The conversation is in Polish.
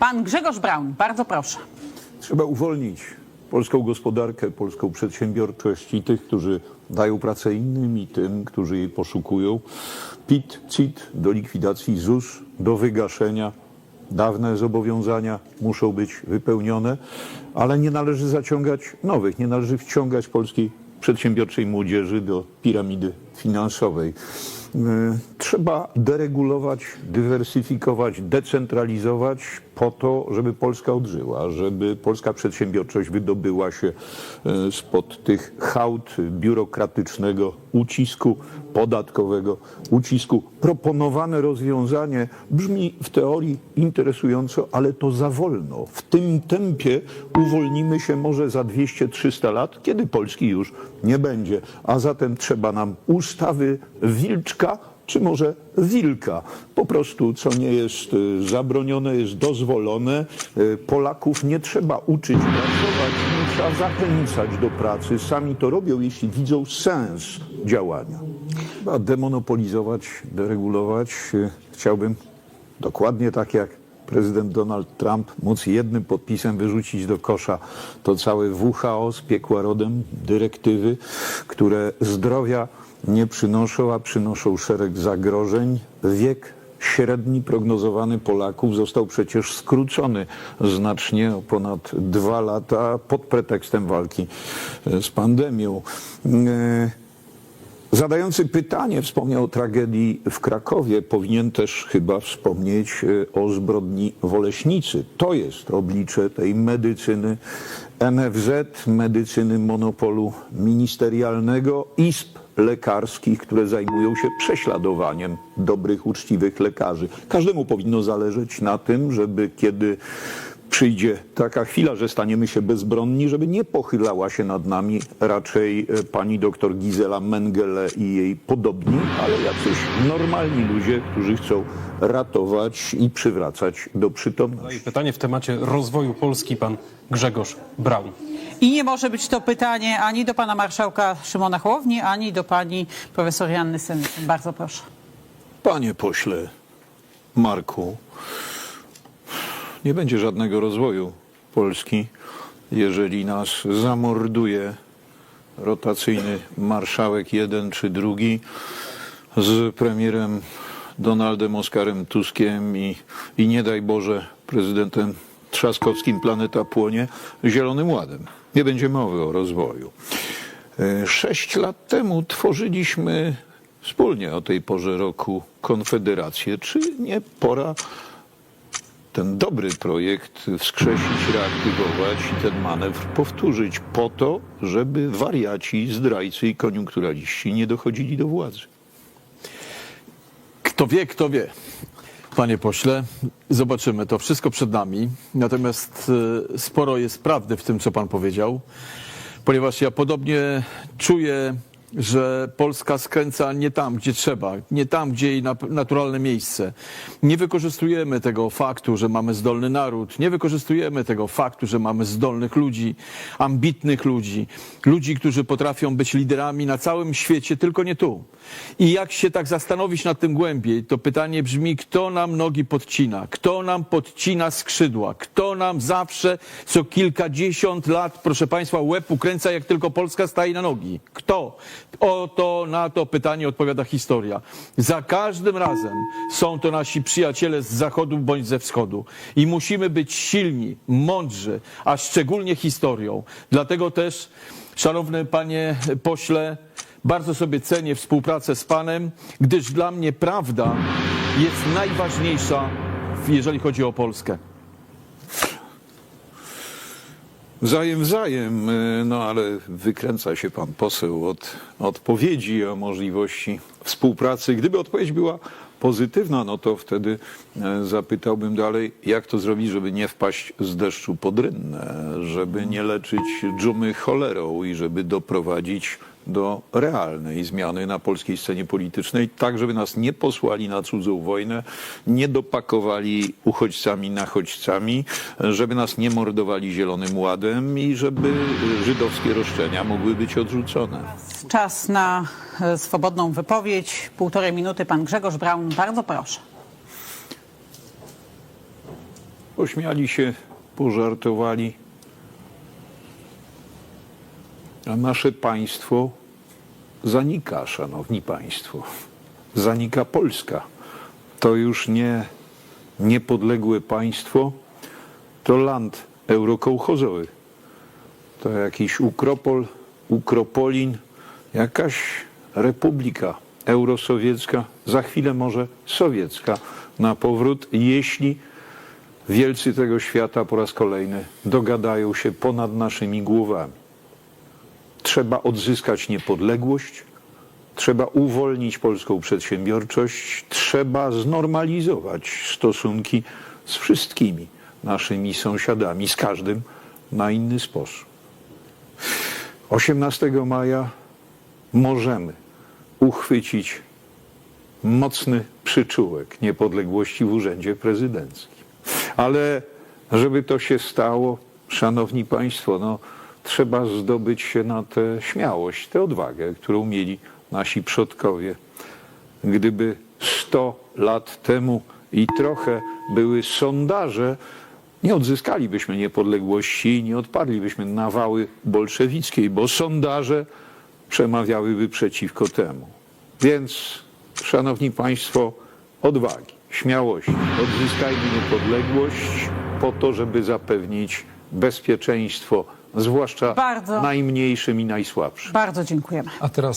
Pan Grzegorz Braun, bardzo proszę. Trzeba uwolnić polską gospodarkę, polską przedsiębiorczość i tych, którzy dają pracę innym i tym, którzy jej poszukują. PIT, CIT do likwidacji, ZUS do wygaszenia. Dawne zobowiązania muszą być wypełnione, ale nie należy zaciągać nowych, nie należy wciągać polskiej przedsiębiorczej młodzieży do piramidy finansowej. Y, Trzeba deregulować, dywersyfikować, decentralizować po to, żeby Polska odżyła, żeby polska przedsiębiorczość wydobyła się y, spod tych hałd biurokratycznego ucisku podatkowego, ucisku. Proponowane rozwiązanie brzmi w teorii interesująco, ale to za wolno. W tym tempie uwolnimy się może za 200-300 lat, kiedy Polski już nie będzie. A zatem trzeba nam ustawy wilczka, czy może wilka. Po prostu, co nie jest y, zabronione, jest dozwolone. Y, Polaków nie trzeba uczyć pracować, nie trzeba zachęcać do pracy. Sami to robią, jeśli widzą sens działania. Demonopolizować, deregulować. Y, Chciałbym dokładnie tak jak prezydent Donald Trump móc jednym podpisem wyrzucić do kosza to całe WHO z piekła rodem dyrektywy, które zdrowia nie przynoszą, a przynoszą szereg zagrożeń. Wiek średni prognozowany Polaków został przecież skrócony znacznie o ponad dwa lata pod pretekstem walki e, z pandemią. E, Zadający pytanie wspomniał o tragedii w Krakowie. Powinien też chyba wspomnieć e, o zbrodni w Oleśnicy. To jest oblicze tej medycyny NFZ, medycyny monopolu ministerialnego, izb lekarskich, które zajmują się prześladowaniem dobrych, uczciwych lekarzy. Każdemu powinno zależeć na tym, żeby kiedy przyjdzie taka chwila, że staniemy się bezbronni, żeby nie pochylała się nad nami raczej e, pani doktor Gizela Mengele i jej podobni, ale jacyś normalni ludzie, którzy chcą ratować i przywracać do przytomności. I pytanie w temacie rozwoju Polski pan Grzegorz Braun. I nie może być to pytanie ani do pana marszałka Szymona Hołowni, ani do pani profesor Janny Senyszyn. Bardzo proszę. Panie pośle Marku, nie będzie żadnego rozwoju Polski, jeżeli nas zamorduje rotacyjny marszałek jeden czy drugi z premierem Donaldem Oskarem Tuskiem i, i nie daj Boże prezydentem Trzaskowskim planeta płonie Zielonym Ładem. Nie będzie mowy o rozwoju. E, Sześć lat temu tworzyliśmy wspólnie o tej porze roku Konfederację. Czy nie pora ten dobry projekt wskrzesić, reaktywować i ten manewr powtórzyć po to, żeby wariaci, zdrajcy i koniunkturaliści nie dochodzili do władzy? Kto wie, kto wie. Panie pośle, zobaczymy. To wszystko przed nami. Natomiast e, sporo jest prawdy w tym, co pan powiedział, ponieważ ja podobnie czuję, że Polska skręca nie tam, gdzie trzeba, nie tam, gdzie jej naturalne miejsce. Nie wykorzystujemy tego faktu, że mamy zdolny naród, nie wykorzystujemy tego faktu, że mamy zdolnych ludzi, ambitnych ludzi, ludzi, którzy potrafią być liderami na całym świecie, tylko nie tu. I jak się tak zastanowić nad tym głębiej, to pytanie brzmi, kto nam nogi podcina, kto nam podcina skrzydła, kto nam zawsze co kilkadziesiąt lat, proszę Państwa, łeb ukręca, jak tylko Polska staje na nogi. Kto? Oto na to pytanie odpowiada historia. Za każdym razem są to nasi przyjaciele z zachodu bądź ze wschodu. I musimy być silni, mądrzy, a szczególnie historią. Dlatego też, szanowny panie pośle, bardzo sobie cenię współpracę z panem, gdyż dla mnie prawda jest najważniejsza, jeżeli chodzi o Polskę. Wzajem, wzajem, y, no ale wykręca się pan poseł od odpowiedzi o możliwości współpracy. Gdyby odpowiedź była pozytywna, no to wtedy e, zapytałbym dalej, jak to zrobić, żeby nie wpaść z deszczu pod rynnę, żeby nie leczyć dżumy cholerą i żeby doprowadzić do realnej zmiany na polskiej scenie politycznej, tak żeby nas nie posłali na cudzą wojnę, nie dopakowali uchodźcami nachodźcami, żeby nas nie mordowali zielonym ładem i żeby żydowskie roszczenia mogły być odrzucone. Czas na e, swobodną wypowiedź. Półtorej minuty pan Grzegorz Braun. Bardzo proszę. pośmiali się, pożartowali. A nasze państwo zanika, szanowni państwo. Zanika Polska. To już nie niepodległe państwo, to land eurokołchozowy. To jakiś Ukropol, Ukropolin, jakaś republika eurosowiecka, za chwilę może sowiecka na powrót, jeśli wielcy tego świata po raz kolejny dogadają się ponad naszymi głowami. Trzeba odzyskać niepodległość, trzeba uwolnić polską przedsiębiorczość, trzeba znormalizować stosunki z wszystkimi naszymi sąsiadami, z każdym na inny sposób. 18 maja możemy uchwycić mocny przyczółek niepodległości w urzędzie prezydenckim. Ale żeby to się stało, szanowni państwo, no, trzeba zdobyć się na tę śmiałość, tę odwagę, którą mieli nasi przodkowie. Gdyby 100 lat temu i trochę były sondaże, nie odzyskalibyśmy niepodległości i nie odparlibyśmy nawały bolszewickiej, bo sondaże przemawiałyby przeciwko temu. Więc, szanowni państwo, odwagi, śmiałości, odzyskajmy niepodległość po to, żeby zapewnić bezpieczeństwo, zwłaszcza Bardzo. najmniejszym i najsłabszym. Bardzo dziękujemy. A teraz